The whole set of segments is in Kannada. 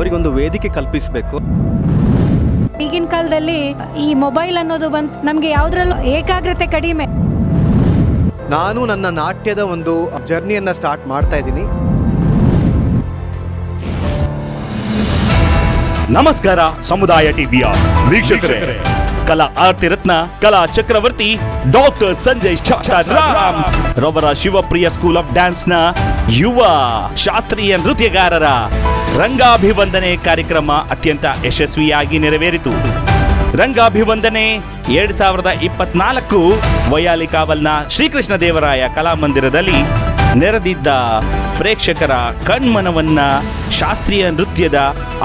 ಅವರಿಗೊಂದು ವೇದಿಕೆ ಕಲ್ಪಿಸಬೇಕು. ಈಗಿನ ಕಾಲದಲ್ಲಿ ಈ ಮೊಬೈಲ್ ಅನ್ನೋದು ಬಂದು ನಮಗೆ ಯಾವುದ್ರಲ್ಲೂ ಏಕಾಗ್ರತೆ ಕಡಿಮೆ. ನಾನು ನನ್ನ ನಾಟ್ಯದ ಒಂದು ಜರ್ನಿಯನ್ನು ಸ್ಟಾರ್ಟ್ ಮಾಡ್ತಾ ಇದ್ದೀನಿ. ನಮಸ್ಕಾರ ಸಮುದಾಯ ಟಿವಿಯ ವೀಕ್ಷಕರೇ. ಕಲಾ ಆರ್ತಿ ರತ್ನ ಕಲಾ ಚಕ್ರವರ್ತಿ ಡಾಕ್ಟರ್ ಸಂಜಯ್ ರಾಮ್ ರವರ ಶಿವಪ್ರಿಯ ಸ್ಕೂಲ್ ಆಫ್ ಡ್ಯಾನ್ಸ್ನ ಯುವ ಶಾಸ್ತ್ರೀಯ ನೃತ್ಯಗಾರರ ರಂಗಾಭಿವಂದನೆ ಕಾರ್ಯಕ್ರಮ ಅತ್ಯಂತ ಯಶಸ್ವಿಯಾಗಿ ನೆರವೇರಿತು. ರಂಗಾಭಿವಂದನೆ ಎರಡ್ ಸಾವಿರದ ಇಪ್ಪತ್ನಾಲ್ಕು ವಯಾಲಿಕಾವಲ್ನ ಶ್ರೀಕೃಷ್ಣ ದೇವರಾಯ ಕಲಾಮಂದಿರದಲ್ಲಿ ನೆರೆದಿದ್ದ ಪ್ರೇಕ್ಷಕರ ಕಣ್ಮನವನ್ನ ಶಾಸ್ತ್ರೀಯ ನೃತ್ಯದ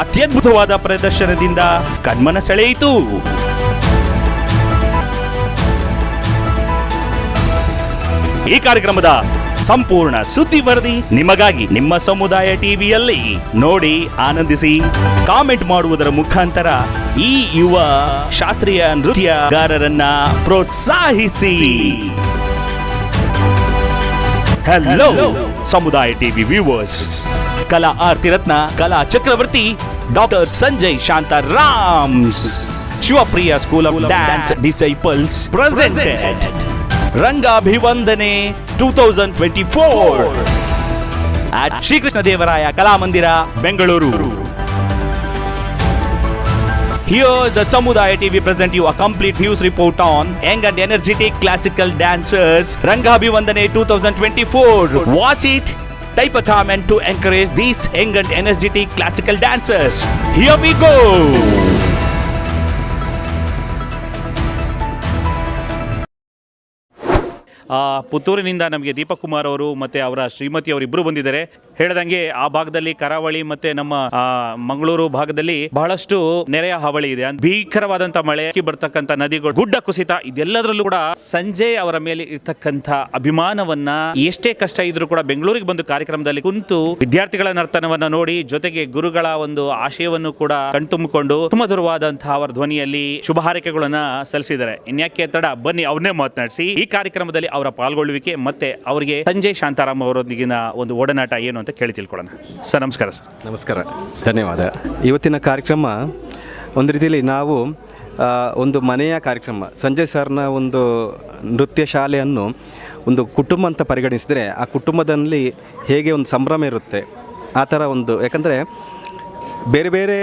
ಅತ್ಯದ್ಭುತವಾದ ಪ್ರದರ್ಶನದಿಂದ ಕಣ್ಮನ ಸೆಳೆಯಿತು. ಈ ಕಾರ್ಯಕ್ರಮದ ಸಂಪೂರ್ಣ ಸುದ್ದಿ ವರದಿ ನಿಮಗಾಗಿ ನಿಮ್ಮ ಸಮುದಾಯ ಟಿವಿಯಲ್ಲಿ ನೋಡಿ ಆನಂದಿಸಿ ಕಾಮೆಂಟ್ ಮಾಡುವುದರ ಮುಖಾಂತರ ಈ ಯುವ ಶಾಸ್ತ್ರೀಯ ನೃತ್ಯಗಾರರನ್ನ ಪ್ರೋತ್ಸಾಹಿಸಿ. ಹಲೋ ಸಮುದಾಯ ಟಿವಿ ವ್ಯೂವರ್ಸ್ ಕಲಾ ಆರ್ತಿ ರತ್ನ ಕಲಾ ಚಕ್ರವರ್ತಿ doctor Sanjay Shantharam's Shivapriya school of dance disciples presented ರಂಗಾಭಿವಂದನೆ two thousand twenty four at Srikrishna Devaraya Kalamandira Bengaluru Here, the Samudaya TV present you a complete news report on young and energetic classical dancers Rangabhi Vandane 2024. Watch it. Type a comment to encourage these young and energetic classical dancers. Here we go. ಪುತ್ತೂರಿನಿಂದ ನಮಗೆ ದೀಪಕ್ ಕುಮಾರ್ ಅವರು ಮತ್ತು ಅವರ ಶ್ರೀಮತಿ ಅವರಿಬ್ಬರು ಬಂದಿದ್ದಾರೆ. ಹೇಳ್ದಂಗೆ ಆ ಭಾಗದಲ್ಲಿ ಕರಾವಳಿ ಮತ್ತೆ ನಮ್ಮ ಮಂಗಳೂರು ಭಾಗದಲ್ಲಿ ಬಹಳಷ್ಟು ನೆರೆಯ ಹಾವಳಿ ಇದೆ. ಭೀಕರವಾದಂತ ಮಳೆ ಬರ್ತಕ್ಕಂಥ ನದಿಗಳು, ಗುಡ್ಡ ಕುಸಿತ, ಇದೆಲ್ಲದರಲ್ಲೂ ಕೂಡ ಸಂಜೆ ಅವರ ಮೇಲೆ ಇರ್ತಕ್ಕಂಥ ಅಭಿಮಾನವನ್ನ ಎಷ್ಟೇ ಕಷ್ಟ ಇದ್ರೂ ಕೂಡ ಬೆಂಗಳೂರಿಗೆ ಬಂದು ಕಾರ್ಯಕ್ರಮದಲ್ಲಿ ಕುಂತು ವಿದ್ಯಾರ್ಥಿಗಳ ನರ್ತನವನ್ನ ನೋಡಿ, ಜೊತೆಗೆ ಗುರುಗಳ ಒಂದು ಆಶಯವನ್ನು ಕೂಡ ಕಣ್ತುಂಬಿಕೊಂಡು ಸುಮಧುರವಾದಂತಹ ಅವರ ಧ್ವನಿಯಲ್ಲಿ ಶುಭ ಹಾರೈಕೆಗಳನ್ನ ಸಲ್ಲಿಸಿದ್ದಾರೆ. ಇನ್ಯಾಕೆ ತಡ, ಬನ್ನಿ ಅವ್ರನ್ನೇ ಮಾತನಾಡಿಸಿ. ಈ ಕಾರ್ಯಕ್ರಮದಲ್ಲಿ ಅವರ ಪಾಲ್ಗೊಳ್ಳುವಿಕೆ ಮತ್ತೆ ಅವರಿಗೆ ಸಂಜಯ್ ಶಾಂತಾರಾಮ್ ಅವರೊಂದಿಗಿನ ಒಂದು ಒಡನಾಟ ಏನು ಅಂತ ಕೇಳಿ ತಿಳ್ಕೊಳ್ಳೋಣ. ಸರ್, ನಮಸ್ಕಾರ ಸರ್. ನಮಸ್ಕಾರ. ಧನ್ಯವಾದ. ಇವತ್ತಿನ ಕಾರ್ಯಕ್ರಮ ಒಂದು ರೀತಿಯಲ್ಲಿ ನಾವು ಒಂದು ಮನೆಯ ಕಾರ್ಯಕ್ರಮ, ಸಂಜಯ್ ಸರ್ನ ಒಂದು ನೃತ್ಯ ಶಾಲೆಯನ್ನು ಒಂದು ಕುಟುಂಬ ಅಂತ ಪರಿಗಣಿಸಿದರೆ ಆ ಕುಟುಂಬದಲ್ಲಿ ಹೇಗೆ ಒಂದು ಸಂಭ್ರಮ ಇರುತ್ತೆ, ಆ ಥರ ಒಂದು, ಯಾಕಂದರೆ ಬೇರೆ ಬೇರೆ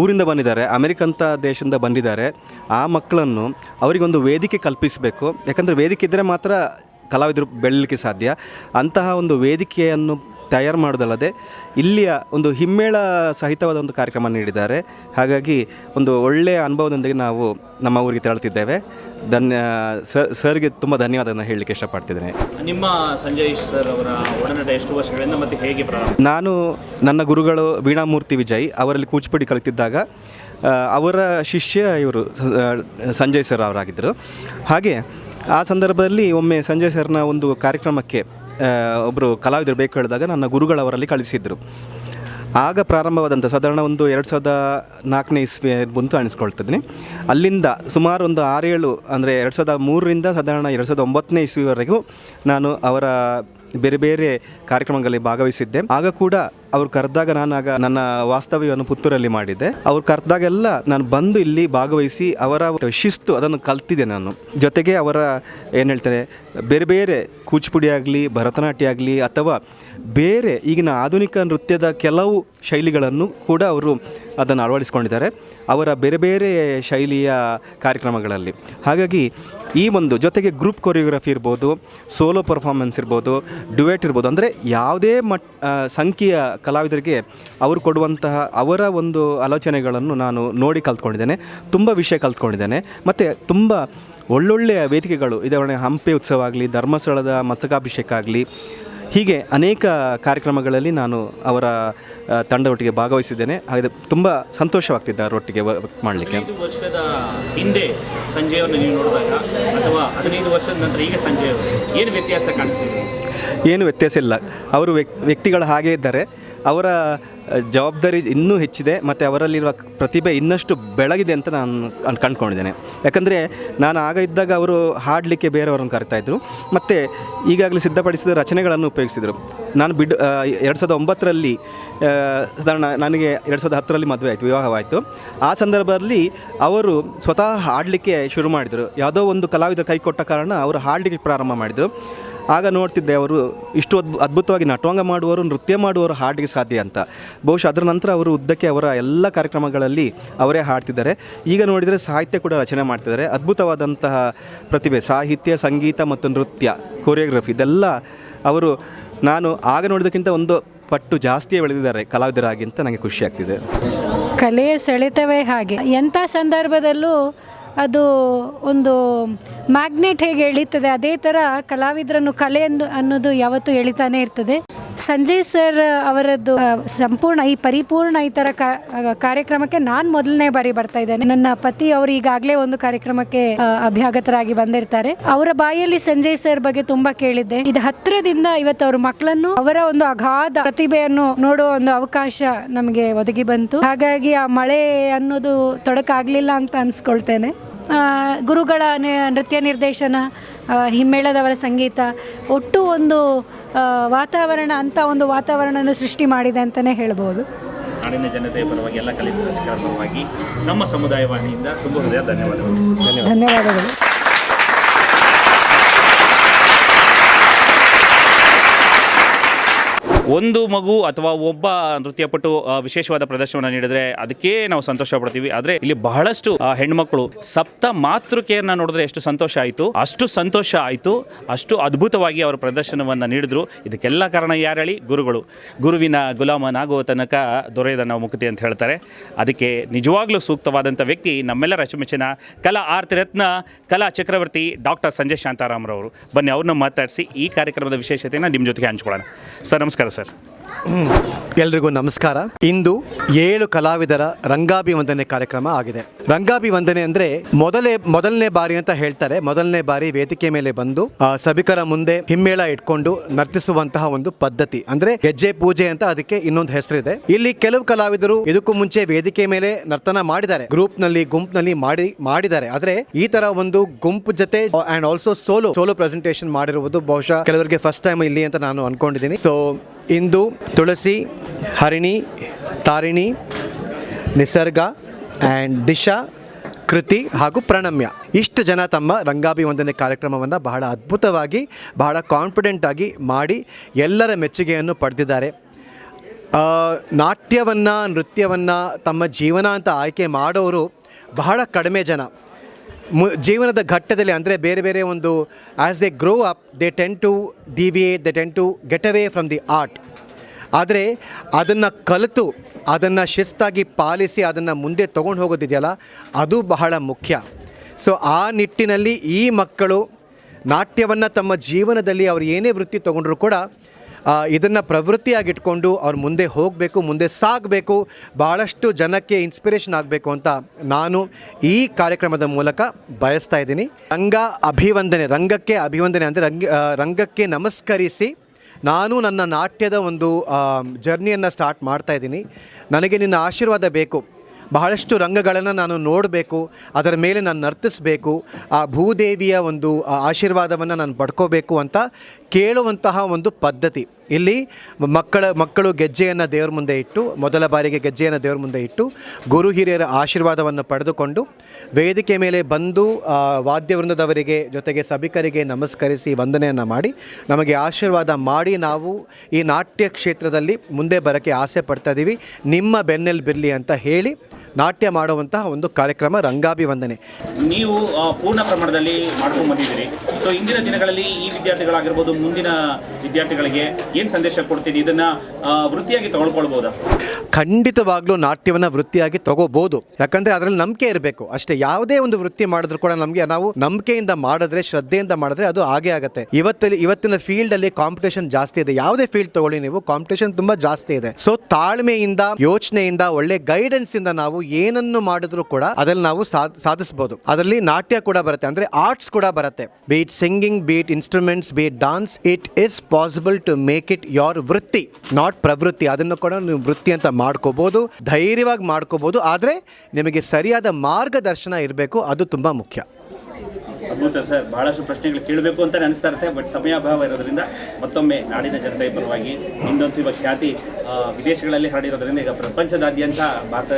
ಊರಿಂದ ಬಂದಿದ್ದಾರೆ, ಅಮೆರಿಕಂತ ದೇಶದಿಂದ ಬಂದಿದ್ದಾರೆ, ಆ ಮಕ್ಕಳನ್ನು ಅವರಿಗೊಂದು ವೇದಿಕೆ ಕಲ್ಪಿಸಬೇಕು. ಯಾಕಂದರೆ ವೇದಿಕೆ ಇದ್ದರೆ ಮಾತ್ರ ಕಲಾವಿದರು ಬೆಳಲಿಕ್ಕೆ ಸಾಧ್ಯ. ಅಂತಹ ಒಂದು ವೇದಿಕೆಯನ್ನು ತಯಾರು ಮಾಡೋದಲ್ಲದೆ ಇಲ್ಲಿಯ ಒಂದು ಹಿಮ್ಮೇಳ ಸಹಿತವಾದ ಒಂದು ಕಾರ್ಯಕ್ರಮ ನೀಡಿದ್ದಾರೆ. ಹಾಗಾಗಿ ಒಂದು ಒಳ್ಳೆಯ ಅನುಭವದೊಂದಿಗೆ ನಾವು ನಮ್ಮ ಊರಿಗೆ ತೆರಳುತ್ತಿದ್ದೇವೆ. ಧನ್ಯ ಸರ್ ಸರ್ಗೆ ತುಂಬ ಧನ್ಯವಾದನ ಹೇಳಲಿಕ್ಕೆ ಇಷ್ಟಪಡ್ತಿದ್ದೇನೆ. ನಿಮ್ಮ ಸಂಜಯ್ ಸರ್ ಅವರ ಒಡನಾಟ ಎಷ್ಟು ವರ್ಷಗಳಿಂದ ಮತ್ತೆ ಹೇಗೆ ನಾನು ನನ್ನ ಗುರುಗಳು ವೀಣಾಮೂರ್ತಿ ವಿಜಯ್ ಅವರಲ್ಲಿ ಕೂಚಿಪುಡಿ ಕಲಿತಿದ್ದಾಗ ಅವರ ಶಿಷ್ಯ ಇವರು ಸಂಜಯ್ ಸರ್ ಅವರಾಗಿದ್ದರು. ಹಾಗೆ ಆ ಸಂದರ್ಭದಲ್ಲಿ ಒಮ್ಮೆ ಸಂಜಯ್ ಸರ್ನ ಒಂದು ಕಾರ್ಯಕ್ರಮಕ್ಕೆ ಒಬ್ಬರು ಕಲಾವಿದರು ಬೇಕು ಹೇಳಿದಾಗ ನನ್ನ ಗುರುಗಳವರಲ್ಲಿ ಕಳಿಸಿದ್ರು. ಆಗ ಪ್ರಾರಂಭವಾದಂಥ ಸಾಧಾರಣ ಒಂದು ಎರಡು ಸಾವಿರದ ನಾಲ್ಕನೇ ಇಸ್ವಿ ಬಂತು ಅನಿಸ್ಕೊಳ್ತಿದ್ದೀನಿ ಅಲ್ಲಿಂದ ಸುಮಾರು ಒಂದು ಆರೇಳು ಅಂದರೆ ಎರಡು ಸಾವಿರದ ಮೂರರಿಂದ ಸಾಧಾರಣ ಎರಡು ಸಾವಿರದ ಒಂಬತ್ತನೇ ಇಸ್ವಿವರೆಗೂ ನಾನು ಅವರ ಬೇರೆ ಬೇರೆ ಕಾರ್ಯಕ್ರಮಗಳಲ್ಲಿ ಭಾಗವಹಿಸಿದ್ದೆ. ಆಗ ಕೂಡ ಅವ್ರು ಕರೆದಾಗ ನಾನು ಆಗ ನನ್ನ ವಾಸ್ತವ್ಯವನ್ನು ಪುತ್ತೂರಲ್ಲಿ ಮಾಡಿದ್ದೆ. ಅವ್ರು ಕರೆದಾಗೆಲ್ಲ ನಾನು ಬಂದು ಇಲ್ಲಿ ಭಾಗವಹಿಸಿ ಅವರ ಶಿಸ್ತು ಅದನ್ನು ಕಲ್ತಿದ್ದೆ ನಾನು. ಜೊತೆಗೆ ಅವರ ಏನು ಹೇಳ್ತಾರೆ, ಬೇರೆ ಬೇರೆ ಕೂಚಿಪುಡಿ ಆಗಲಿ, ಭರತನಾಟ್ಯ ಆಗಲಿ ಅಥವಾ ಬೇರೆ ಈಗಿನ ಆಧುನಿಕ ನೃತ್ಯದ ಕೆಲವು ಶೈಲಿಗಳನ್ನು ಕೂಡ ಅವರು ಅದನ್ನು ಅಳವಡಿಸ್ಕೊಂಡಿದ್ದಾರೆ. ಅವರ ಬೇರೆ ಬೇರೆ ಶೈಲಿಯ ಕಾರ್ಯಕ್ರಮಗಳಲ್ಲಿ. ಹಾಗಾಗಿ ಈ ಒಂದು ಜೊತೆಗೆ ಗ್ರೂಪ್ ಕೊರಿಯೋಗ್ರಫಿ ಇರ್ಬೋದು, ಸೋಲೋ ಪರ್ಫಾರ್ಮೆನ್ಸ್ ಇರ್ಬೋದು, ಡ್ಯುಯೆಟ್ ಇರ್ಬೋದು, ಅಂದರೆ ಯಾವುದೇ ಮಟ್ ಸಂಖ್ಯೆಯ ಕಲಾವಿದರಿಗೆ ಅವರು ಕೊಡುವಂತಹ ಅವರ ಒಂದು ಆಲೋಚನೆಗಳನ್ನು ನಾನು ನೋಡಿ ಕಲ್ತ್ಕೊಂಡಿದ್ದೇನೆ ತುಂಬ ವಿಷಯ ಕಲ್ತ್ಕೊಂಡಿದ್ದೇನೆ ಮತ್ತು ತುಂಬ ಒಳ್ಳೊಳ್ಳೆಯ ವೇದಿಕೆಗಳು ಉದಾಹರಣೆ ಹಂಪೆ ಉತ್ಸವ ಆಗಲಿ ಧರ್ಮಸ್ಥಳದ ಮಸಕಾಭಿಷೇಕ ಆಗಲಿ ಹೀಗೆ ಅನೇಕ ಕಾರ್ಯಕ್ರಮಗಳಲ್ಲಿ ನಾನು ಅವರ ತಂಡದ ತಂಡದೊಟ್ಟಿಗೆ ಭಾಗವಹಿಸಿದ್ದೇನೆ ಹಾಗೆ ತುಂಬ ಸಂತೋಷವಾಗ್ತಿದ್ದೆ ಅವರೊಟ್ಟಿಗೆ ವರ್ಕ್ ಮಾಡಲಿಕ್ಕೆ. ವರ್ಷದ ಹಿಂದೆ ಸಂಜೆಯನ್ನು ನೀವು ನೋಡಿದಾಗ ಅಥವಾ ಹದಿನೈದು ವರ್ಷದ ನಂತರ ಈಗ ಸಂಜೆ ಏನು ವ್ಯತ್ಯಾಸ ಕಾಣಿಸ್ತಿದೆ? ಏನು ವ್ಯತ್ಯಾಸ ಇಲ್ಲ. ಅವರು ವ್ಯಕ್ ವ್ಯಕ್ತಿಗಳು ಹಾಗೇ ಇದ್ದಾರೆ. ಅವರ ಜವಾಬ್ದಾರಿ ಇನ್ನೂ ಹೆಚ್ಚಿದೆ, ಮತ್ತು ಅವರಲ್ಲಿರುವ ಪ್ರತಿಭೆ ಇನ್ನಷ್ಟು ಬೆಳಗಿದೆ ಅಂತ ನಾನು ಕಂಡ್ಕೊಂಡಿದ್ದೇನೆ. ಯಾಕಂದರೆ ನಾನು ಆಗ ಇದ್ದಾಗ ಅವರು ಹಾಡಲಿಕ್ಕೆ ಬೇರೆಯವರನ್ನು ಕರಿತಾಯಿದ್ರು ಮತ್ತು ಈಗಾಗಲೇ ಸಿದ್ಧಪಡಿಸಿದ ರಚನೆಗಳನ್ನು ಉಪಯೋಗಿಸಿದರು. ನಾನು ಬಿಡ್ ಎರಡು ಸಾವಿರದ ಒಂಬತ್ತರಲ್ಲಿ ಸಾಧಾರಣ ನನಗೆ ಎರಡು ಸಾವಿರದ ಹತ್ತರಲ್ಲಿ ಮದುವೆ ಆಯಿತು, ವಿವಾಹವಾಯಿತು. ಆ ಸಂದರ್ಭದಲ್ಲಿ ಅವರು ಸ್ವತಃ ಹಾಡಲಿಕ್ಕೆ ಶುರು ಮಾಡಿದರು. ಯಾವುದೋ ಒಂದು ಕಲಾವಿದರು ಕೈ ಕೊಟ್ಟ ಕಾರಣ ಅವರು ಹಾಡಲಿಕ್ಕೆ ಪ್ರಾರಂಭ ಮಾಡಿದರು. ಆಗ ನೋಡ್ತಿದ್ದೆ ಅವರು ಇಷ್ಟು ಅದ್ಭು ಅದ್ಭುತವಾಗಿ ನಟವಂಗ ಮಾಡುವವರು, ನೃತ್ಯ ಮಾಡುವವರು ಹಾಡಿಗೆ ಸಾಧ್ಯ ಅಂತ. ಬಹುಶಃ ಅದರ ನಂತರ ಅವರು ಉದ್ದಕ್ಕೆ ಅವರ ಎಲ್ಲ ಕಾರ್ಯಕ್ರಮಗಳಲ್ಲಿ ಅವರೇ ಹಾಡ್ತಿದ್ದಾರೆ. ಈಗ ನೋಡಿದರೆ ಸಾಹಿತ್ಯ ಕೂಡ ರಚನೆ ಮಾಡ್ತಿದ್ದಾರೆ. ಅದ್ಭುತವಾದಂತಹ ಪ್ರತಿಭೆ, ಸಾಹಿತ್ಯ, ಸಂಗೀತ ಮತ್ತು ನೃತ್ಯ ಕೊರಿಯೋಗ್ರಫಿ ಇದೆಲ್ಲ ಅವರು ನಾನು ಆಗ ನೋಡಿದಕ್ಕಿಂತ ಒಂದು ಪಟ್ಟು ಜಾಸ್ತಿಯೇ ಬೆಳೆದಿದ್ದಾರೆ ಕಲಾವಿದರಾಗಿ ಅಂತ ನನಗೆ ಖುಷಿಯಾಗ್ತಿದೆ ಕಲೆಯ ಸೆಳೆತವೇ ಹಾಗೆ. ಎಂಥ ಸಂದರ್ಭದಲ್ಲೂ ಅದು ಒಂದು ಮ್ಯಾಗ್ನೆಟ್ ಹೇಗೆ ಎಳೀತದೆ, ಅದೇ ಥರ ಕಲಾವಿದರನ್ನು ಕಲೆ ಎಂದು ಅನ್ನೋದು ಯಾವತ್ತೂ ಎಳಿತಾನೆ ಇರ್ತದೆ. ಸಂಜಯ್ ಸರ್ ಅವರದ್ದು ಸಂಪೂರ್ಣ ಈ ಪರಿಪೂರ್ಣ ಈ ಥರ ಕಾರ್ಯಕ್ರಮಕ್ಕೆ ನಾನು ಮೊದಲನೇ ಬಾರಿ ಬರ್ತಾ ಇದ್ದೇನೆ. ನನ್ನ ಪತಿ ಅವರು ಈಗಾಗಲೇ ಒಂದು ಕಾರ್ಯಕ್ರಮಕ್ಕೆ ಅಭ್ಯಾಗತರಾಗಿ ಬಂದಿರ್ತಾರೆ. ಅವರ ಬಾಯಲ್ಲಿ ಸಂಜಯ್ ಸರ್ ಬಗ್ಗೆ ತುಂಬಾ ಕೇಳಿದ್ದೆ. ಇದು ಹತ್ತಿರದಿಂದ ಇವತ್ತು ಅವ್ರ ಮಕ್ಕಳನ್ನು, ಅವರ ಒಂದು ಅಗಾಧ ಪ್ರತಿಭೆಯನ್ನು ನೋಡುವ ಒಂದು ಅವಕಾಶ ನಮಗೆ ಒದಗಿ ಬಂತು. ಹಾಗಾಗಿ ಆ ಮಳೆ ಅನ್ನೋದು ತೊಡಕಾಗ್ಲಿಲ್ಲ ಅಂತ ಅನ್ಸ್ಕೊಳ್ತೇನೆ. ಗುರುಗಳ ನೃತ್ಯ ನಿರ್ದೇಶನ ಹಿಮ್ಮೇಳದವರ ಸಂಗೀತ ಒಟ್ಟು ಒಂದು ವಾತಾವರಣ ಅಂತ ಒಂದು ವಾತಾವರಣವನ್ನು ಸೃಷ್ಟಿ ಮಾಡಿದೆ ಅಂತಲೇ ಹೇಳ್ಬೋದು. ನಾಡಿನ ಜನತೆಯ ಪರವಾಗಿ ಎಲ್ಲ ಕಲಿಸಿದ ಪರವಾಗಿ ನಮ್ಮ ಸಮುದಾಯ ವಾಹಿನಿಯಿಂದ ತುಂಬ ಹೃದಯ ಧನ್ಯವಾದಗಳು. ಧನ್ಯವಾದಗಳು. ಒಂದು ಮಗು ಅಥವಾ ಒಬ್ಬ ನೃತ್ಯಪಟು ವಿಶೇಷವಾದ ಪ್ರದರ್ಶನವನ್ನು ನೀಡಿದ್ರೆ ಅದಕ್ಕೆ ನಾವು ಸಂತೋಷ ಪಡ್ತೀವಿ ಆದ್ರೆ ಇಲ್ಲಿ ಬಹಳಷ್ಟು ಹೆಣ್ಮಕ್ಳು ಸಪ್ತ ಮಾತೃಕೆಯನ್ನ ನೋಡಿದ್ರೆ ಎಷ್ಟು ಸಂತೋಷ ಆಯಿತು, ಅಷ್ಟು ಸಂತೋಷ ಆಯಿತು, ಅಷ್ಟು ಅದ್ಭುತವಾಗಿ ಅವರು ಪ್ರದರ್ಶನವನ್ನು ನೀಡಿದ್ರು. ಇದಕ್ಕೆಲ್ಲ ಕಾರಣ ಯಾರು ಗುರುಗಳು. ಗುರುವಿನ ಗುಲಾಮನಾಗುವ ತನಕ ದೊರೆಯದ ನಾವು ಮುಕ್ತಿ ಅಂತ ಹೇಳ್ತಾರೆ. ಅದಕ್ಕೆ ನಿಜವಾಗ್ಲೂ ಸೂಕ್ತವಾದಂಥ ವ್ಯಕ್ತಿ ನಮ್ಮೆಲ್ಲರ ಅಚ್ಚುಮೆಚ್ಚಿನ ಕಲಾ ಆರ್ತಿ ರತ್ನ ಕಲಾ ಚಕ್ರವರ್ತಿ ಡಾಕ್ಟರ್ ಸಂಜಯ್ ಶಾಂತಾರಾಮ್ರವರು. ಬನ್ನಿ ಅವ್ರನ್ನ ಮಾತಾಡಿಸಿ ಈ ಕಾರ್ಯಕ್ರಮದ ವಿಶೇಷತೆಯನ್ನು ನಿಮ್ಮ ಜೊತೆಗೆ ಹಂಚ್ಕೊಳ್ಳೋಣ. ಸರ್, ನಮಸ್ಕಾರ hacer. ಎಲ್ರಿಗೂ ನಮಸ್ಕಾರ. ಇಂದು ಏಳು ಕಲಾವಿದರ ರಂಗಾಭಿವಂದನೆ ಕಾರ್ಯಕ್ರಮ ಆಗಿದೆ. ರಂಗಾಭಿವಂದನೆ ಅಂದ್ರೆ ಮೊದಲೇ, ಮೊದಲನೇ ಬಾರಿ ಅಂತ ಹೇಳ್ತಾರೆ. ಮೊದಲನೇ ಬಾರಿ ವೇದಿಕೆ ಮೇಲೆ ಬಂದು ಸಭಿಕರ ಮುಂದೆ ಹಿಮ್ಮೇಳ ಇಟ್ಕೊಂಡು ನರ್ತಿಸುವಂತಹ ಒಂದು ಪದ್ಧತಿ. ಅಂದ್ರೆ ಹೆಜ್ಜೆ ಪೂಜೆ ಅಂತ ಅದಕ್ಕೆ ಇನ್ನೊಂದು ಹೆಸರಿದೆ. ಇಲ್ಲಿ ಕೆಲವು ಕಲಾವಿದರು ಇದಕ್ಕೂ ಮುಂಚೆ ವೇದಿಕೆ ಮೇಲೆ ನರ್ತನ ಮಾಡಿದ್ದಾರೆ. ಗ್ರೂಪ್ನಲ್ಲಿ ಗುಂಪ್ನಲ್ಲಿ ಮಾಡಿ, ಮಾಡಿದ್ದಾರೆ. ಆದ್ರೆ ಈ ತರ ಒಂದು ಗುಂಪು ಜೊತೆ and also solo solo presentation ಮಾಡಿರುವುದು ಬಹುಶಃ ಕೆಲವರಿಗೆ ಫಸ್ಟ್ ಟೈಮ್ ಇಲ್ಲಿ ಅಂತ ನಾನು ಅನ್ಕೊಂಡಿದ್ದೀನಿ. ಸೊ ಇಂದು ತುಳಸಿ, ಹರಿಣಿ, ತಾರಿಣಿ, ನಿಸರ್ಗ ಆ್ಯಂಡ್ ದಿಶಾ, ಕೃತಿ ಹಾಗೂ ಪ್ರಣಮ್ಯ. ಇಷ್ಟು ಜನ ತಮ್ಮ ರಂಗಾಭಿವಂದನೆ ಕಾರ್ಯಕ್ರಮವನ್ನು ಬಹಳ ಅದ್ಭುತವಾಗಿ, ಬಹಳ ಕಾನ್ಫಿಡೆಂಟಾಗಿ ಮಾಡಿ ಎಲ್ಲರ ಮೆಚ್ಚುಗೆಯನ್ನು ಪಡೆದಿದ್ದಾರೆ. ನಾಟ್ಯವನ್ನು, ನೃತ್ಯವನ್ನು, ತಮ್ಮ ಜೀವನ ಅಂತ ಆಯ್ಕೆ ಮಾಡೋರು ಬಹಳ ಕಡಿಮೆ ಜನ. ಮು, ಜೀವನದ ಘಟ್ಟದಲ್ಲಿ ಅಂದರೆ ಬೇರೆ ಬೇರೆ ಒಂದು as they grow up they tend to deviate they tend to get away from the art ಆದರೆ ಅದನ್ನು ಕಲಿತು ಅದನ್ನು ಶಿಸ್ತಾಗಿ ಪಾಲಿಸಿ ಅದನ್ನು ಮುಂದೆ ತೊಗೊಂಡು ಹೋಗೋದಿದೆಯಲ್ಲ, ಅದು ಬಹಳ ಮುಖ್ಯ. ಸೊ ಆ ನಿಟ್ಟಿನಲ್ಲಿ ಈ ಮಕ್ಕಳು ನಾಟ್ಯವನ್ನು ತಮ್ಮ ಜೀವನದಲ್ಲಿ ಅವರು ಏನೇ ವೃತ್ತಿ ತೊಗೊಂಡ್ರು ಕೂಡ ಇದನ್ನು ಪ್ರವೃತ್ತಿಯಾಗಿಟ್ಕೊಂಡು ಅವ್ರು ಮುಂದೆ ಹೋಗಬೇಕು, ಮುಂದೆ ಸಾಗಬೇಕು ಭಾಳಷ್ಟು ಜನಕ್ಕೆ ಇನ್ಸ್ಪಿರೇಷನ್ ಆಗಬೇಕು ಅಂತ ನಾನು ಈ ಕಾರ್ಯಕ್ರಮದ ಮೂಲಕ ಬಯಸ್ತಾ ಇದ್ದೀನಿ. ರಂಗ ಅಭಿವಂದನೆ, ರಂಗಕ್ಕೆ ಅಭಿವಂದನೆ ಅಂದರೆ ರಂಗ ರಂಗಕ್ಕೆ ನಮಸ್ಕರಿಸಿ ನಾನು ನನ್ನ ನಾಟ್ಯದ ಒಂದು ಜರ್ನಿಯನ್ನು ಸ್ಟಾರ್ಟ್ ಮಾಡ್ತಾ ಇದ್ದೀನಿ. ನನಗೆ ನಿನ್ನ ಆಶೀರ್ವಾದ ಬೇಕು. ಬಹಳಷ್ಟು ರಂಗಗಳನ್ನು ನಾನು ನೋಡಬೇಕು, ಅದರ ಮೇಲೆ ನಾನು ನರ್ತಿಸಬೇಕು, ಆ ಭೂದೇವಿಯ ಒಂದು ಆಶೀರ್ವಾದವನ್ನು ನಾನು ಪಡ್ಕೋಬೇಕು ಅಂತ ಕೇಳುವಂತಹ ಒಂದು ಪದ್ಧತಿ. ಇಲ್ಲಿ ಮಕ್ಕಳ, ಮಕ್ಕಳು ಗೆಜ್ಜೆಯನ್ನು ದೇವ್ರ ಮುಂದೆ ಇಟ್ಟು, ಮೊದಲ ಬಾರಿಗೆ ಗೆಜ್ಜೆಯನ್ನು ದೇವ್ರ ಮುಂದೆ ಇಟ್ಟು, ಗುರು ಹಿರಿಯರ ಆಶೀರ್ವಾದವನ್ನು ಪಡೆದುಕೊಂಡು, ವೇದಿಕೆ ಮೇಲೆ ಬಂದು ವಾದ್ಯವೃಂದದವರಿಗೆ ಜೊತೆಗೆ ಸಭಿಕರಿಗೆ ನಮಸ್ಕರಿಸಿ ವಂದನೆಯನ್ನು ಮಾಡಿ, ನಮಗೆ ಆಶೀರ್ವಾದ ಮಾಡಿ ನಾವು ಈ ನಾಟ್ಯ ಕ್ಷೇತ್ರದಲ್ಲಿ ಮುಂದೆ ಬರೋಕ್ಕೆ ಆಸೆ ಪಡ್ತಾ ಇದ್ದೀವಿ ನಿಮ್ಮ ಬೆನ್ನೆಲ್ಲಿ ಬಿರಲಿ ಅಂತ ಹೇಳಿ ನಾಟ್ಯ ಮಾಡುವಂತಹ ಒಂದು ಕಾರ್ಯಕ್ರಮ ರಂಗಾಭಿವಂದನೆ. ನೀವು ಪೂರ್ಣ ಪ್ರಮಾಣದಲ್ಲಿ ಮಾಡ್ಕೊಂಡು ಬಂದಿದ್ದೀರಿ. ಸೊ ಇಂದಿನ ದಿನಗಳಲ್ಲಿ ಈ ವಿದ್ಯಾರ್ಥಿಗಳಾಗಿರ್ಬೋದು ಮುಂದಿನ ವಿದ್ಯಾರ್ಥಿಗಳಿಗೆ ಏನು ಸಂದೇಶ ಕೊಡ್ತೀರಿ? ಇದನ್ನ ವೃತ್ತಿಯಾಗಿ ತಗೊಳ್ಕೊಳ್ಬೋದಾ? ಖಂಡಿತವಾಗ್ಲೂ ನಾಟ್ಯವನ್ನು ವೃತ್ತಿಯಾಗಿ ತಗೋಬಹುದು ಯಾಕಂದ್ರೆ ಅದರಲ್ಲಿ ನಂಬಿಕೆ ಇರಬೇಕು. ಅಷ್ಟೇ ಯಾವುದೇ ಒಂದು ವೃತ್ತಿ ಮಾಡಿದ್ರು ಕೂಡ ನಮಗೆ ನಾವು ನಂಬಿಕೆಯಿಂದ ಮಾಡಿದ್ರೆ ಶ್ರದ್ಧೆಯಿಂದ ಮಾಡಿದ್ರೆ ಅದು ಹಾಗೆ ಆಗುತ್ತೆ. ಇವತ್ತಲ್ಲಿ ಇವತ್ತಿನ ಫೀಲ್ಡ್ ಅಲ್ಲಿ ಕಾಂಪಿಟೇಷನ್ ಜಾಸ್ತಿ ಇದೆ. ಯಾವುದೇ ಫೀಲ್ಡ್ ತಗೊಳ್ಳಿ ನೀವು ಕಾಂಪಿಟೇಷನ್ ತುಂಬಾ ಜಾಸ್ತಿ ಇದೆ. ಸೊ ತಾಳ್ಮೆಯಿಂದ ಯೋಚನೆಯಿಂದ ಒಳ್ಳೆ ಗೈಡೆನ್ಸ್ ಇಂದ ನಾವು ಏನನ್ನು ಮಾಡಿದ್ರು ಕೂಡ ಅದ್ರಲ್ಲಿ ನಾವು ಸಾಧಿಸಬಹುದು ಅದರಲ್ಲಿ ನಾಟ್ಯ ಕೂಡ ಬರುತ್ತೆ. ಅಂದ್ರೆ ಆರ್ಟ್ಸ್ ಕೂಡ ಬರುತ್ತೆ. Be it singing be it instruments be it dance it is possible to make it your ವೃತ್ತಿ ನಾಟ್ ಪ್ರವೃತ್ತಿ. ಅದನ್ನು ಕೂಡ ನೀವು ವೃತ್ತಿ ಅಂತ ಮಾಡ್ಕೋಬಹುದು ಧೈರ್ಯವಾಗಿ ಮಾಡ್ಕೋಬಹುದು ಆದರೆ ನಿಮಗೆ ಸರಿಯಾದ ಮಾರ್ಗದರ್ಶನ ಇರಬೇಕು. ಅದು ತುಂಬ ಮುಖ್ಯ. ಅದ್ಭುತ ಸರ್ ಬಹಳಷ್ಟು ಪ್ರಶ್ನೆಗಳು ಕೇಳಬೇಕು ಅಂತ ಅನಿಸ್ತಾ ಇರುತ್ತೆ. ಬಟ್ ಸಮಯಾಭಾವ ಇರೋದ್ರಿಂದ ಮತ್ತೊಮ್ಮೆ ನಾಡಿನ ಜನತೆಯ ಪರವಾಗಿ ಇನ್ನೊಂದು ಇವಾಗ ಖ್ಯಾತಿ ವಿದೇಶಗಳಲ್ಲಿ ಹರಡಿರೋದ್ರಿಂದ ಈಗ ಪ್ರಪಂಚದಾದ್ಯಂತ ಭಾರತ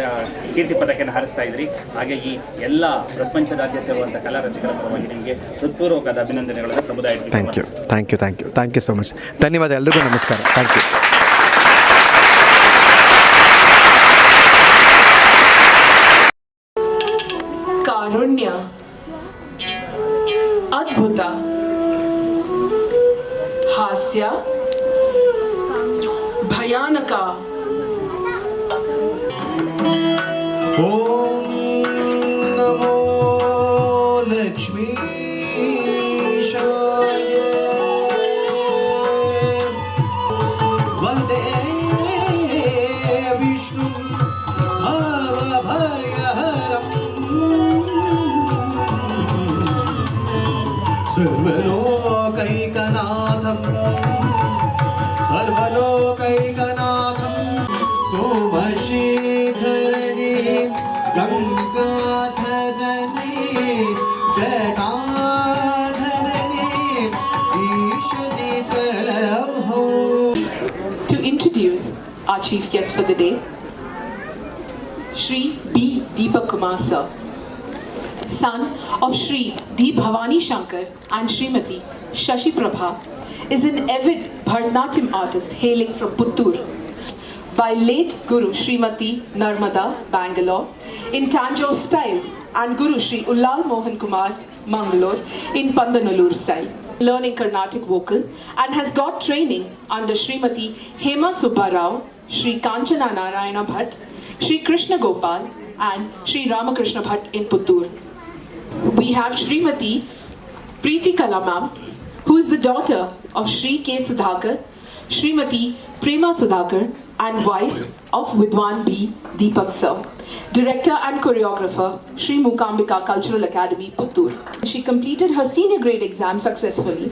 ಕೀರ್ತಿ ಪದಕನ ಹಾರಿಸ್ತಾ ಇದ್ರಿ. ಹಾಗೆ ಈ ಎಲ್ಲ ಪ್ರಪಂಚದಾದ್ಯಂತ ಇರುವಂಥ ಕಲಾ ರಸಿಕರ ಪರವಾಗಿ ನಿಮಗೆ ಹೃತ್ಪೂರ್ವಕದ ಅಭಿನಂದನೆಗಳನ್ನು ಸಮುದಾಯ thank you thank you thank you thank you so much ಧನ್ಯವಾದ. ಎಲ್ಲರಿಗೂ ನಮಸ್ಕಾರ. Thank you Karunya. ಅದ್ಭುತ ಹಾಸ್ಯ ಭಯಾನಕ our chief guest for the day, Shri B. Deepak Kumar sir, son of Shri D. Bhavani Shankar and Srimati Shashi Prabha, is an avid Bharatanatyam artist hailing from Puttur. By late Guru Srimati Narmada, Bangalore, in Tanjore style, and Guru Sri Ullal Mohan Kumar, Mangalore, in Pandanallur style. Learning Carnatic vocal and has got training under Srimati Hema Subbarao, Sri Kanchana Narayana Bhatt, Sri Krishna Gopal, and Sri Ramakrishna Bhatt in Puttur. We have Srimati Preeti Kalamam, who is the daughter of Sri K. Sudhakar, Srimati Prema Sudhakar, and wife of Vidwan B. Deepak Sir. Director and choreographer, Sri Mukambika Cultural Academy, Puttur. She completed her senior grade exam successfully.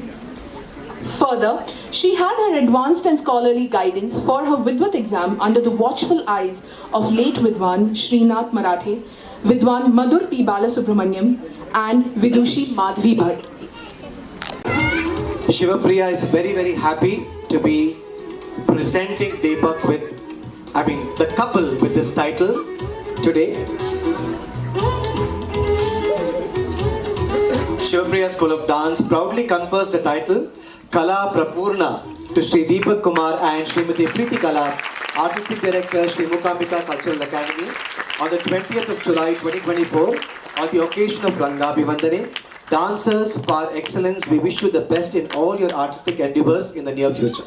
Further, she had her advanced and scholarly guidance for her Vidwat exam under the watchful eyes of late Vidwan Srinath Marathe, Vidwan Madhur P. Balasubramaniam, and Vidushi Madhvi Bhatt. Shivapriya is very, very happy to be presenting Deepak with, I mean, the couple with this title today. Shivapriya School of Dance proudly confers the title Kala Prapurna to Sri Deepak Kumar and Srimati Preeti Kala, Artistic Director Sri Mukambika Cultural Academy, on the 20th of July 2024 on the occasion of Rangabi Vandane. Dancers par excellence, we wish you the best in all your artistic endeavors in the near future.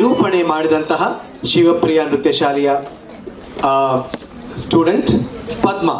ನಿರೂಪಣೆ ಮಾಡಿದಂತಹ ಶಿವಪ್ರಿಯ ನೃತ್ಯ ಶಾಲೆಯ ಸ್ಟೂಡೆಂಟ್ ಪದ್ಮ.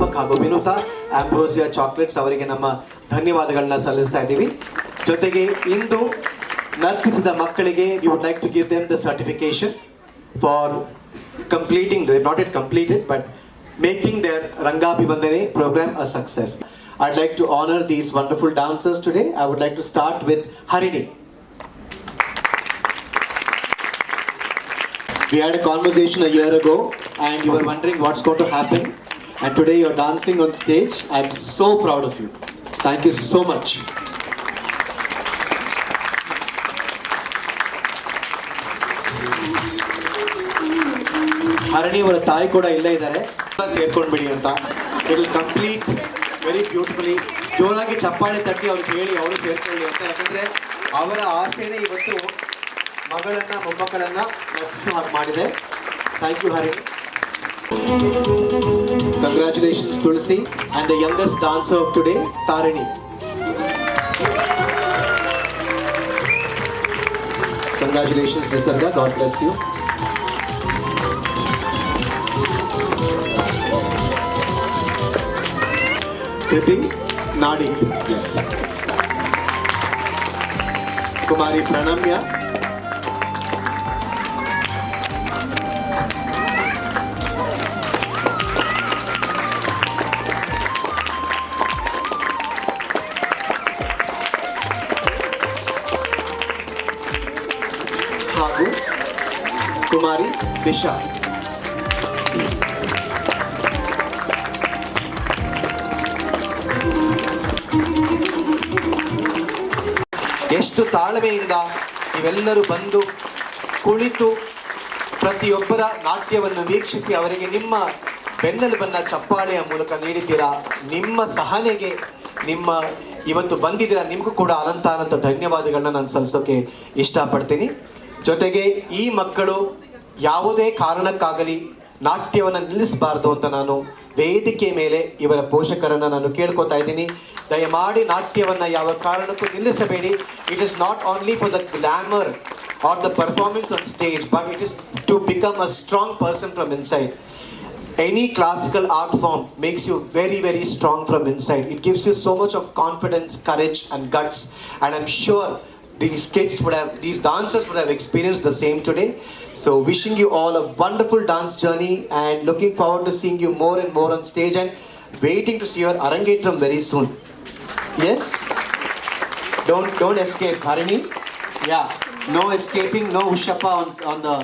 ದೀಪಕ್ ಹಾಗೂ ವಿನುತಾ ಆಂಬ್ರೋಸಿಯಾ ಅವರಿಗೆ ನಮ್ಮ ಧನ್ಯವಾದಗಳನ್ನ ಸಲ್ಲಿಸ್ತಾ ಇದ್ದೀವಿ. ಜೊತೆಗೆ ಇಂದು ನರ್ತಿಸಿದ ಮಕ್ಕಳಿಗೆ you would like to give them the certification for completing not it completed but making their ರಂಗಾಭಿವಂದನೆ programme a success I'd like to honour these wonderful dancers today I would like to start with Harini We had a conversation a year ago, and you were wondering what's going to happen. And today you're dancing on stage. I'm so proud of you. Thank you so much. Harini ಅವರ ತಾಯಿ ಕೂಡ ಇಲ್ಲೇ ಇದ್ದಾರೆ ಸೇರ್ಕೊಂಡ್ಬಿಡಿ ಅಂತ ಇಟ್ ಕಂಪ್ಲೀಟ್ ವೆರಿ ಬ್ಯೂಟಿಫುಲಿ ಜೋರಾಗಿ ಚಪ್ಪಾಳೆ ತಟ್ಟಿ ಅವ್ರಿಗೆ ಹೇಳಿ ಅವರು ಸೇರ್ಕೊಳ್ಳಿ ಅಂತ ಯಾಕಂದ್ರೆ ಅವರ ಆಸೆನೇ ಇವತ್ತು ಮಗಳನ್ನ, ಮೊಮ್ಮಕ್ಕಳನ್ನ ನಟಿಸೋ ಹಾಗೆ ಮಾಡಿದೆ thank you Hari Congratulations, Tulsi, and the youngest dancer of today, Tarini. Congratulations, Nisarga. God bless you. Kriti Nadi. Yes. Kumari Pranamya. Disha ಎಷ್ಟು ತಾಳ್ಮೆಯಿಂದ ನೀವೆಲ್ಲರೂ ಬಂದು ಕುಳಿತು ಪ್ರತಿಯೊಬ್ಬರ ನಾಟ್ಯವನ್ನು ವೀಕ್ಷಿಸಿ ಅವರಿಗೆ ನಿಮ್ಮ ಬೆನ್ನೆಲುಬನ್ನ ಚಪ್ಪಾಳೆಯ ಮೂಲಕ ನೀಡಿದ್ದೀರಾ? ನಿಮ್ಮ ಸಹನೆಗೆ ನಿಮ್ಮ ಇವತ್ತು ಬಂದಿದ್ದೀರಾ? ನಿಮಗೂ ಕೂಡ ಅನಂತ ಅನಂತ ಧನ್ಯವಾದಗಳನ್ನ ನಾನು ಸಲ್ಲಿಸೋಕೆ ಇಷ್ಟಪಡ್ತೀನಿ. ಜೊತೆಗೆ ಈ ಮಕ್ಕಳು ಯಾವುದೇ ಕಾರಣಕ್ಕಾಗಲಿ ನಾಟ್ಯವನ್ನು ನಿಲ್ಲಿಸಬಾರ್ದು ಅಂತ ನಾನು ವೇದಿಕೆ ಮೇಲೆ ಇವರ ಪೋಷಕರನ್ನು ನಾನು ಕೇಳ್ಕೊತಾ ಇದ್ದೀನಿ. ದಯಮಾಡಿ ನಾಟ್ಯವನ್ನು ಯಾವ ಕಾರಣಕ್ಕೂ ನಿಲ್ಲಿಸಬೇಡಿ. It is not only for the glamour or the performance on stage but it is to become a strong person from inside any classical art form makes you very very strong from inside it gives you so much of confidence courage and guts and I am sure these kids would have these dancers would have experienced the same today so wishing you all a wonderful dance journey and looking forward to seeing you more and more on stage and waiting to see your arangetram very soon yes don't don't escape harini yeah no escaping no ushapa on, on the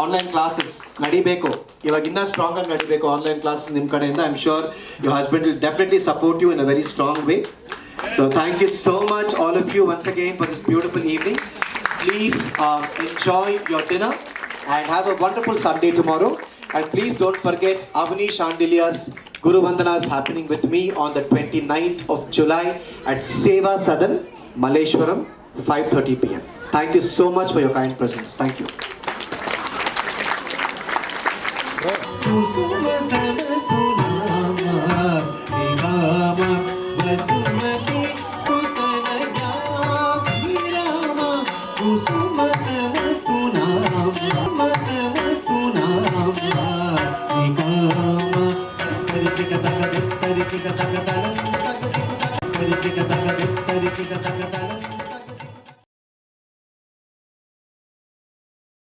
online classes ನಡಿಬೇಕು ಇವಾಗ ಇನ್ನೂ ಸ್ಟ್ರಾಂಗ್ ಆಗಿ ನಡಿಬೇಕು ಆನ್ಲೈನ್ ಕ್ಲಾಸಸ್ ನಿಮ್ಮ ಕಡೆಯಿಂದ I am sure your husband will definitely support you in a very strong way So thank you so much, all of you, once again for this beautiful evening. Please um, enjoy your dinner and have a wonderful Sunday tomorrow. And please don't forget Avani Chandelia's Guru Vandana is happening with me on the 29th of July at Seva Sadan, Maleshwaram, 5.30 p.m. Thank you so much for your kind presence. Thank you.